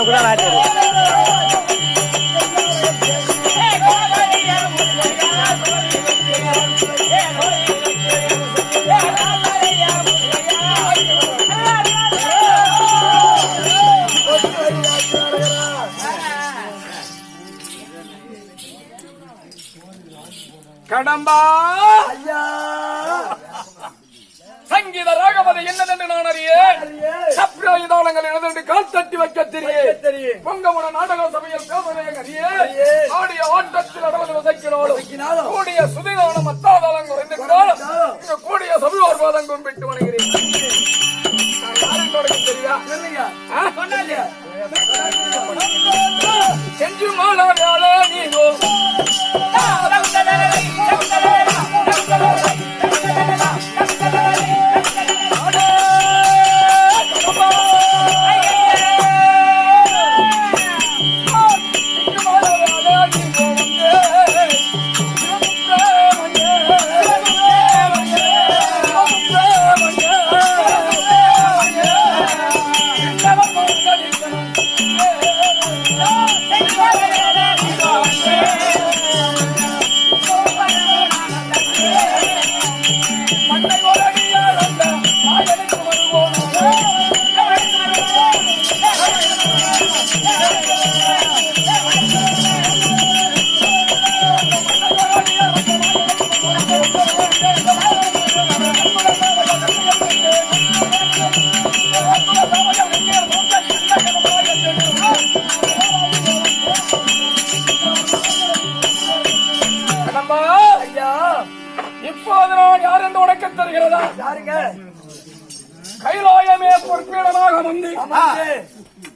கூட வாத்தியார் கடம்பா! ஐயா! சங்கீத ராகமது என்னதென்று நான் அறியேன்? சப்ராயுதானங்கள் எனதென்று கால் தட்டி வைக்க தெரியும். பொங்கமுன நாடக சபையில் அறியேன். ஆடிய ஆட்டத்தில் அடவது வசைக்கினாலும். கூடிய சுதிதானம் அத்தாதாளம். இங்கு கூடிய சபையோர் பாதம் உனக்கு தருகிறதா யாருங்க? கைலாயமே பொறுப்பீடமாக வந்து அமர்ந்து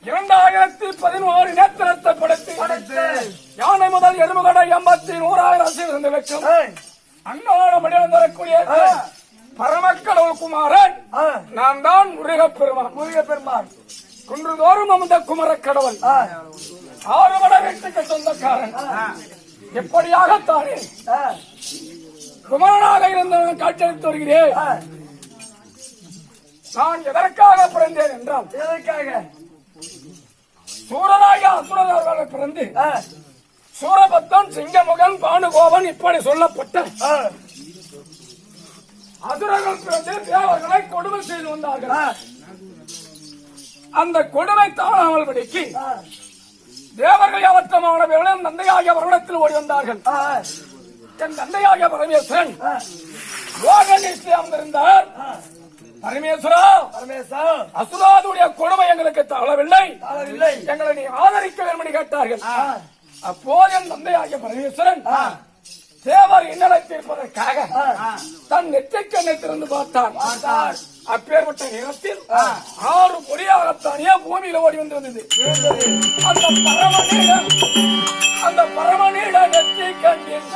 இரண்டாயிரத்தி பதினோரு நேத்திரத்தை படைத்து யானை முதல் எருமுகடை எண்பத்தி நூறாயிரம் சீர்ந்து வைக்கும் ஏய், அன்னாடம் அடையாளக்கூடிய பரமக்கடவுள் குமாரன் நான் தான் முருகப் பெருமான் முருகப் பெருமாள் குன்றுதோறும் அமர்ந்த குமரக்கடவுள். ஆ, ஆறுபட வீட்டுக்கு சொந்தக்காரன். எப்படியாகத்தானே? குமரனாக இருந்த நான் காட்சியளித்து வருகிறேன். நான் எதற்காக பிறந்தேன் என்றால் எதற்காக? சூரனாக அசுரனாக பிறந்து சூரபத்தன் சிங்கமுகன் பானுகோபன் இப்படி சொல்லப்பட்ட அசுரர்கள் பிறந்து தேவர்களை கொடுமை செய்து வந்தார்கள். அந்த கொடுமை தாழாமல் படிக்கு ஆ, தேவர்கள் அவற்றமானவர்களும் தந்தையாகிய வருடத்தில் ஓடி வந்தார்கள். ஆ, என் தந்தையாகிய பரமேஸ்வரன். ஆ, யோகனிஷ்டி அமர்ந்திருந்தார். பரமேஸ்வரா பரமேசா அசுராதுடைய கொடுமை எங்களுக்கு தாழவில்லை. தாழவில்லை. எங்களை நீ ஆதரிக்க வேண்டும் கேட்டார்கள். அப்போது என் தந்தையாகிய பரமேஸ்வரன் தேவர் இன்னலை தீர்ப்பதற்காக தன் நெற்றிக்கண்ணை திறந்து பார்த்தார் பார்த்தார். அப்பேற்பட்ட நிலத்தில் ஆறு பொறியாகத்தானே பூமியில ஓடி வந்திருந்தது. அந்த பரமநீட அந்த பரமநீட நெற்றி கண்டிருந்த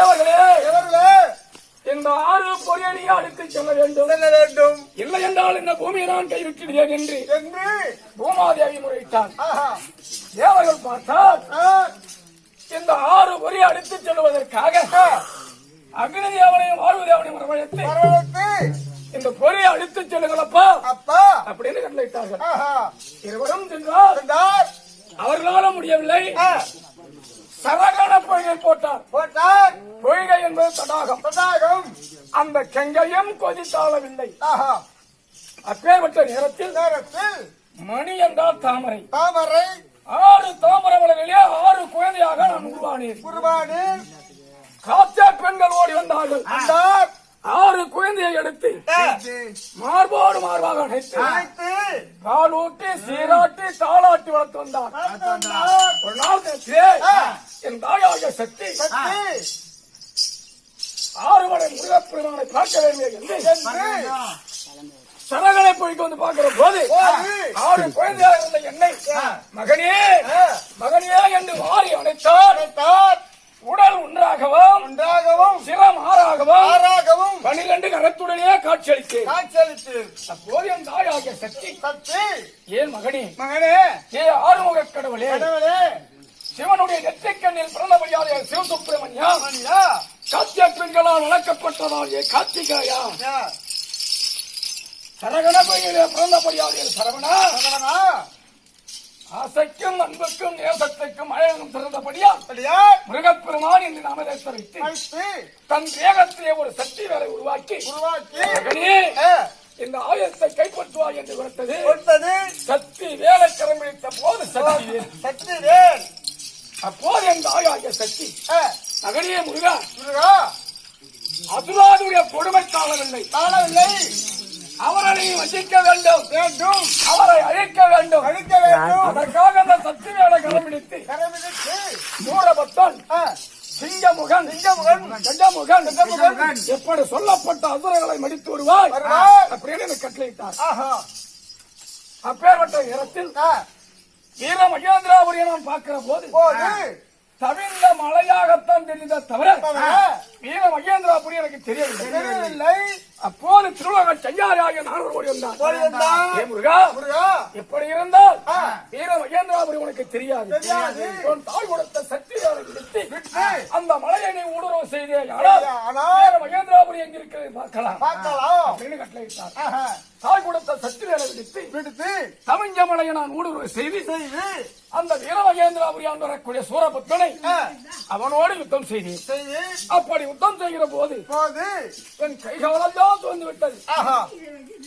தேவர்களே இந்த ஆறு அடித்து செல்ல வேண்டும். செல்ல வேண்டும். இல்லை என்றால் இந்த பூமியை நான் கைவிட்டுகிறேன் என்று என்று. பூமாதேவி முறையிட்டார் தேவர்கள் பார்த்தால் இந்த ஆறு பொறி அடித்து செல்வதற்காக அக்னி தேவனையும் ஆறு தேவனையும் வரவழைத்து இந்த பொறியை அழித்துச் செல்லுங்களப்பா அப்பா. அப்படின்னு கட்டளையிட்டார்கள். இருவரும் சென்றார் அவர்களால முடியவில்லை. சரகண பொய்கை போட்டார். போட்டார். பொய்கை என்பது தடாகம். தடாகம். அந்த கெங்கையும் கொதித்தாளவில்லை. ஆஹா. அப்பேற்பட்ட நேரத்தில் நேரத்தில் மணி என்றால் தாமரை. தாமரை. ஆறு தாமரை மலரிலே ஆறு குழந்தையாக நான் உருவானேன். குருபானி காத்தா பெண்கள் ஓடி வந்தார்கள். வந்தார். ஆறு குழந்தையை எடுத்து மார்போடு மார்பாக பால் ஊட்டி சீராட்டி தாளாட்டி வளர்த்து வந்தார். ஒரு நாள் என் தாயாக சக்தி ஆறுமலை முருகப்பெருமானை பார்க்க வேண்டிய என்று சரகனை போய்க்கு வந்து பார்க்கிற போது. ஆறு குழந்தையாக இருந்த என்னை மகனே மகனே என்று வாரி அழைத்தார் உடல் ஒன்றாகவும் ஒன்றாகவும் சிரம் ஆறாகவும் ஆறாகவும் பனிரெண்டு கரத்துடனே காட்சியளித்தேன். காட்சியளித்து அப்போது என் தாயாகிய சக்தி சக்தி ஏன் மகனே? மகனே ஏ ஆறுமுக கடவுளே கடவுளே சிவனுடைய நெற்றிக்கண்ணில் பிறந்தபடியாலே சிவசுப்பிரமணியா காத்திய பெண்களால் வளர்க்கப்பட்டதால் கார்த்திகாயா சரகண பையிலே பிறந்தபடியாலே சரவணா சரவணா, ஆசைக்கும் அன்புக்கும் நேசத்துக்கும் அழகும் சிறந்தபடியா அப்படியா முருகப்பெருமான் என்று நாமதேச வைத்து தன் தேகத்திலே ஒரு சக்தி வேலை உருவாக்கி உருவாக்கி இந்த ஆயத்தை கைப்பற்றுவாய் என்று கொடுத்தது. கொடுத்தது. சக்தி வேலை கரம்பிடித்த போது சக்தி. சக்தி வேல். அப்போது என் தாயாகிய சக்தி? மகனே முருகா முருகா. அதுலாதுடைய கொடுமை காணவில்லை. காணவில்லை. அவரை வசிக்க வேண்டும் வேண்டும். அவரை அழிக்க வேண்டும். அழிக்க வேண்டும். அதற்காக அந்த சக்தி வேலை கரம்பிடித்து கரமிடித்து சூரபத்தன் சிங்கமுகன். சிங்கமுகன், கஜமுகன் கஜமுகன், எப்படி சொல்லப்பட்ட அசுரர்களை மடித்து வருவாய். அப்படின்னு கட்டளையிட்டார். ஆஹா. அப்பேற்பட்ட நேரத்தில் ஆ, வீர மகேந்திராபுரியை நான் பார்க்கிற போது தவிர்ந்த மலையாகத்தான் தெரிந்த தவிர தவிர. வீர மகேந்திராபுரி எனக்கு தெரியவில்லை. தெரியவில்லை. அப்போது திருவுலக செய்யாரியாக நான் ஓடி வந்தான் ஓடி வந்தான். ஏ முருகா முருகா? எப்படி இருந்தால். வீர மகேந்திராபுரி உனக்கு தெரியாது. உன் தாய் கொடுத்த சக்தி அந்த மலையை நீ ஊடுருவ செய்தே. ஆனால் ஆனால் வீர மகேந்திராபுரி எங்க இருக்கிறது பார்க்கலாம். பார்க்கலாம். அப்படின்னு கட்டளையிட்டார் தாய் கொடுத்த சக்தி விடுத்து விடுத்து. தமிஞ்ச மலையை நான் ஊடுருவ செய்து செய்து. அந்த வீர மகேந்திராபுரியான் வரக்கூடிய சூரபத்மனை ஆ, அவனோடு யுத்தம் செய்தேன். செய்து. அப்படி யுத்தம் செய்கிற போது என் கைகாலெல்லாம் தோந்து விட்டது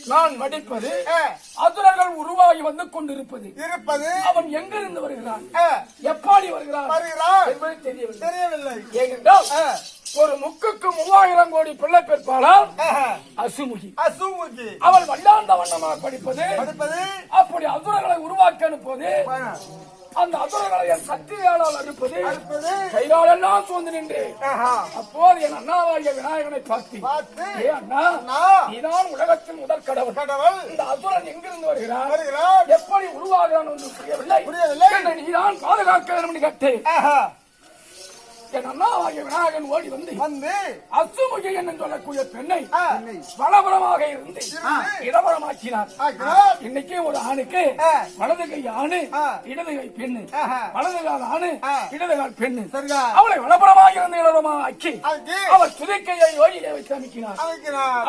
நான் மடிப்பது ஆ, அசுரர்கள் உருவாகி வந்து கொண்டிருப்பது. இருப்பது. அவன் எங்கிருந்து வருகிறான்? எப்படி வருகிறான்? வருகிறார் என்பது தெரியவில்லை. தெரியவில்லை. ஏனென்றால் ஒரு முக்குக்கு மூவாயிரம் கோடி பிள்ளை பெற்பாளால் அசுமுகி. அசுமுகி. அவள் வல்லாந்த வண்ணமாக படிப்பது. அப்படி அசுரர்களை உருவாக்க அனுப்புவது. அந்த அசுரர்களை என் சக்தியாளால் அறுப்பது. கைகாலெல்லாம் சூழ்ந்து நின்று அப்போது என் அண்ணாவாகிய விநாயகனை பார்த்து ஏ அண்ணா நீதான் உலகத்தின் முதல் கடவுள். கடவுள். இந்த அசுரன் எங்கிருந்து வருகிறார் எப்படி உருவாகிறான் என்று புரியவில்லை. புரியவில்லை. நீதான் பாதுகாக்க வேண்டும் கேட்டேன். என் அண்ணாவாகிய விநாயகன் ஓடி வந்து வந்து அசுமுகி என்று சொல்லக்கூடிய பெண்ணை ஆ, வலபுறமாக இருந்து ஆகிறார். இன்னைக்கு ஒரு ஆணுக்கு. வலது கை ஆணு. இடது கை பெண்ணு. வலது கால் ஆணு. இடது கால் பெண்ணு. அவளை வலபுறமாக இருந்து இடபுறமாக ஆக்கி அவர் துதிக்கையை யோகியை வைத்து அமைக்கினார்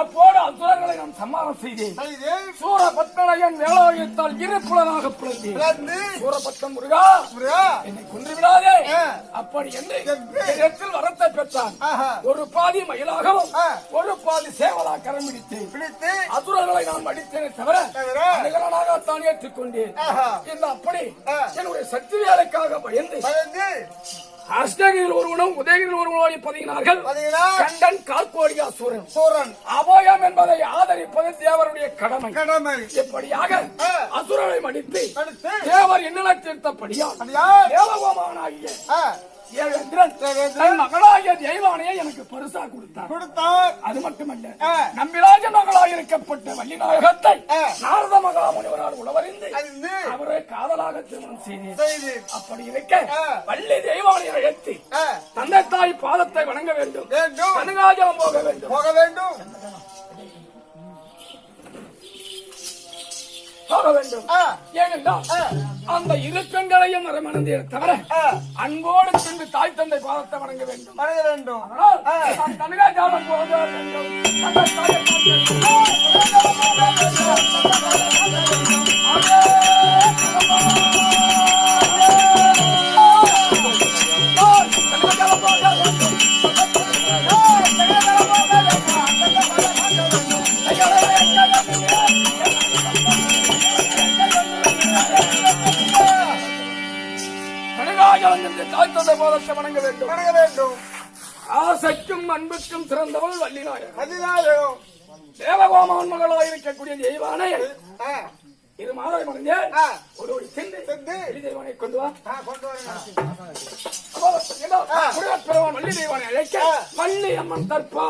அப்போது அசுரர்களை நான் சம்மானம் செய்தேன் செய்து சூரபத்மனையன் வேலாயுத்தால் இரு புலனாக பிளந்தேன் பிளந்து சூரபத்மன் முருகா என்னை கொன்று விடாதே. அப்படி என்று என்று இடத்தில் வரத்தை பெற்றான். ஒரு பாதி மயிலாகவும். ஒரு பாதி சேவலா கரம் பிடித்து. பிடித்து அசுரர்களை நான் மடித்தேனே தவிர அனுகரனாகத்தான் ஏற்றுக்கொண்டேன். இந்த அப்படி. என்னுடைய சக்தி வேலைக்காக பயந்து அஷ்டகிரியில் ஒருவனும் உதயகிரியில் ஒருவனும் பதினார்கள். பதினார் கண்டன் கார்கோடியா சூரன் சூரன். அபயம் என்பதை ஆதரிப்பது தேவருடைய கடமை. கடமை. இப்படியாக ஆ. அசுரனை மடித்து தேவர் என்ன தீர்த்தபடியா அடியார் தேவகோமானாகிய மகளாகிய தெய்வானையை எனக்கு பரிசா கொடுத்தார். கொடுத்தார். அது மட்டுமல்ல. நம்பிராஜ மகளாக இருக்கப்பட்ட வள்ளிநாயகத்தை. நாரத மகா முனிவரால் உணவறிந்து அறிந்து அவரை காதலாக திருமணம் செய்து அப்படி இருக்க. வள்ளி தெய்வானை அழைத்து தந்தை தாய் பாதத்தை வணங்க வேண்டும். வேண்டும். போக வேண்டும். போக வேண்டும். போக வேண்டும். ஏனென்றால் அந்த இறுக்கங்களையும் மரமணந்தே தவிர ஆ. அன்போடு சென்று தாய் தந்தை பாதத்தை வணங்க வேண்டும். வணங்க வேண்டும். அதனால் கனகாஜாலம் போக வேண்டும். ஆசைக்கும் அன்புக்கும் சிறந்தவள் வள்ளிநாயகர் பதினாயிரம் தேவகோமான் மகளாக இருக்கக்கூடிய தெய்வானை இரு மறந்தே ஆ. ஒரு ஒரு சென்று சென்று. வள்ளி தெய்வானை கொண்டு வா. கொண்டு வள்ளி தெய்வானை அழைக்க வள்ளி அம்மன் தற்பா